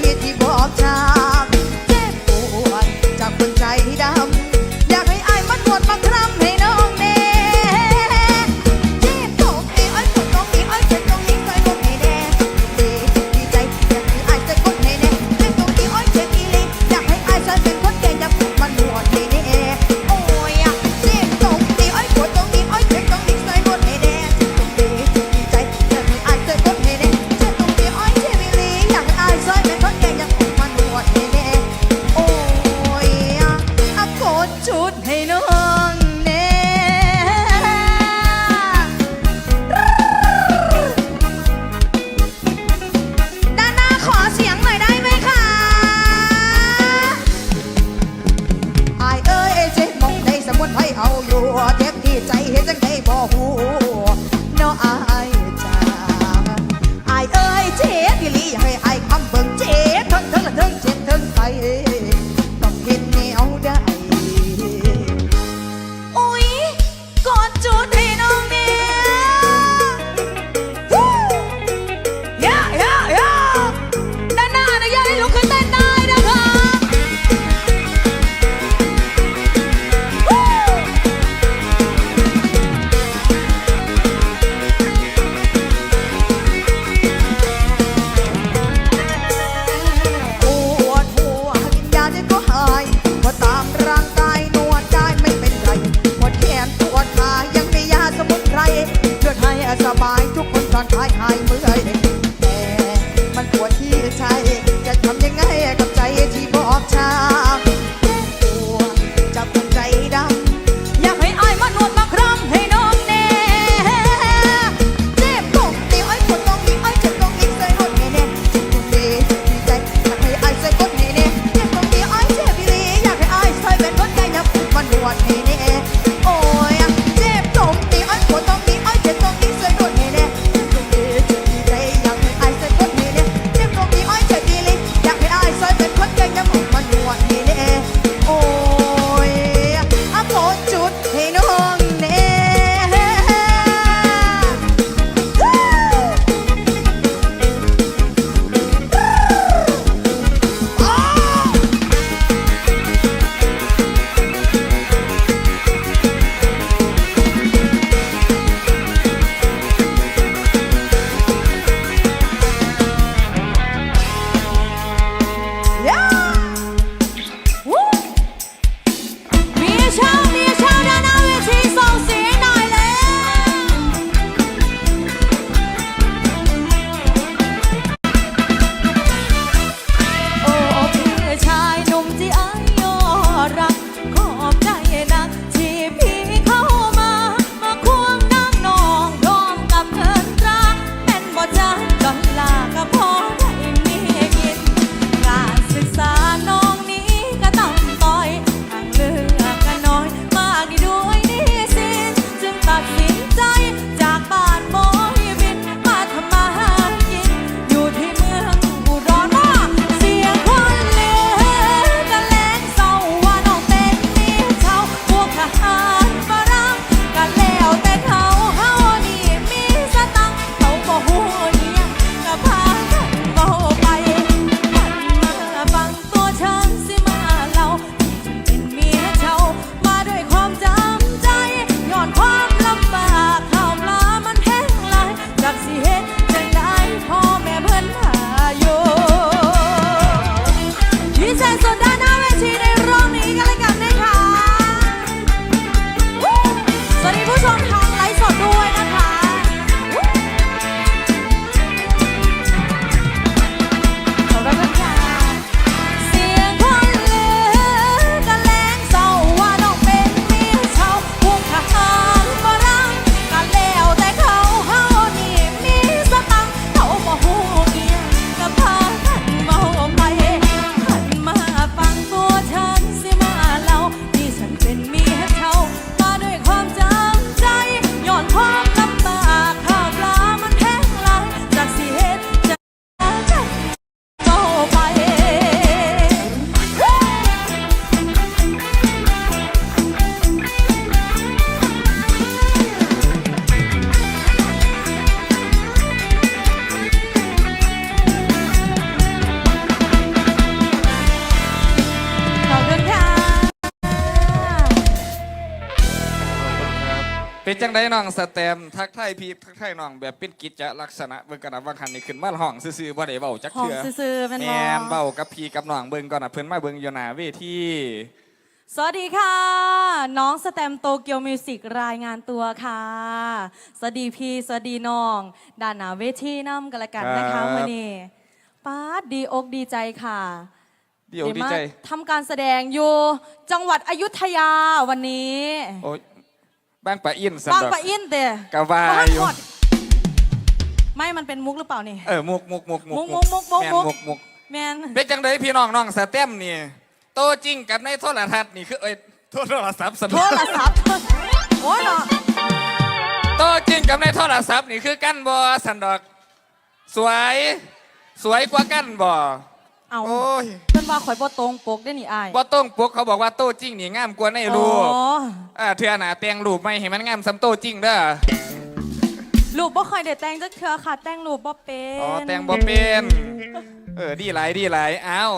เหตุที่บ วเจ็บที่ใจเห็นจังไดบ่หู เป็นจังไดน้องสแตมทักทายพี่ทักทายน้องแบบเป็นกิจจะลักษณะเบิ่งกันนะว่าคันนี่ขึ้นมาห้องซื่อๆบ่ได้เบาจักเถื่อซื่อๆเป็นแม่เบากับพี่กับน้องเบิ่งก่อนน่ะเพิ่นมาเบิ่งอยู่หน้าเวทีสวัสดีค่ะ น้องสแตมโตเกียวมิวสิกรายงานตัวค่ะ สวัสดีพี่ สวัสดีน้องด้านหนาเวทีน้ำกันละกันนะคะวันนี้ป้าดดีอกดีใจค่ะดีอกดีใจ มาทำการแสดงอยู่จังหวัดอยุธยาวันนี้ บ้านปะอินสันบางดอก ปะอินเตะกะวาอยู่ ไม่มันเป็นมุกหรือเปล่านี่ เออมุกมุกมุกมุกมุกมุกมุกแม่นมุก มุกมุกแมนเป็นจังไดพี่น้องน้องสเต็มนี่โตจริงกับในโทรทัศน์นี่คือเอ้ยโทรศัพท์สโทรศัพท์โอ้ยเนาะโตจริงกับในโทรศัพท์นี่คือกันบ่สันดอก สวย สวยกว่ากันบ่เอาโอ้ยเพิ่น ว่าข่อยบ่ตรงปกได้นี่อายบ่ต้องปลุกเขาบอกว่าโตจริงนี่งามกว่าในรูปอ๋อ อ่าเทื่อหนาแต่งรูปไม่เห็นมันงามซ้ำโตจริงเด้อรูปบ่ค่อยได้แต่งจักเทื่อค่ะแต่งรูปบ่เป็น อ๋อแต่งบ่เป็น เออดีหลายดีหลายอ้าว